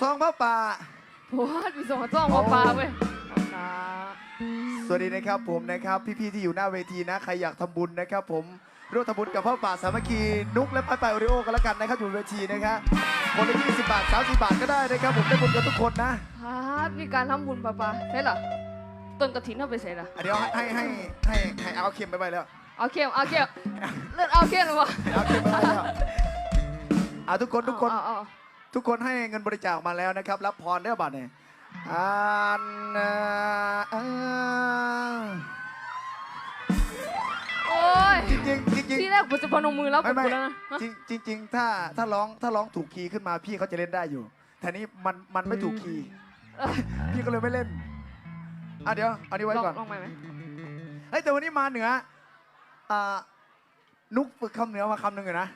ซองพระป่าโอ้ยมีส่งจ้องมาปลาเว้ยปลาสวัสดีนะครับผมนะครับพี่ๆที่อยู่หน้าเวทีนะใครอยากทำบุญนะครับ ผมร่วมทำบุญกับพ่อป่าสามัคคีนุกและป้ายปายโอริโอกันแล้วกันนะครับอยู่บนเวทีนะครับคนละ20บาท30บาทก็ได้นะครับผมได้บุญกันทุกคนนะครับมีการทำบุญปลาปลาใช่เหรอต้นกระถินเอาไปใส่เหรออะเดี๋ยวให้ให้ให้ให้เอาเข็มไปไปแล้วเอาเขี้ยวเอาเขี้ยวเลือดเอาเขี้ยวหรือเปล่าเอาเข็มไปไปแล้วอะทุกคนทุกคน เอาเอาเอา ทุกคนให้เงินบริจาคมาแล้วนะครับ รับพรได้บัตรเนี่ยอ่านอ่าอ่าโอ้ยจริงจริงๆจริงที่แรกผมจะพนมมือแล้วๆผไม่มไม่กูแล้วนะฮะจริงจริงๆถ้าถ้าร้องถ้าร้องถูกคีย์ขึ้นมาพี่เขาจะเล่นได้อยู่แต่นี้มันมันไม่ถูกคีย์เออพี่ก็เลยไม่เล่นอะเดี๋ยวเอานี้ไว้ลองก่อนลองใหม่ไหมเฮ้ยแต่วันนี้มาเหนืออ่านุกฝึกคำเหนือมาคำหนึ่งอยู่นะ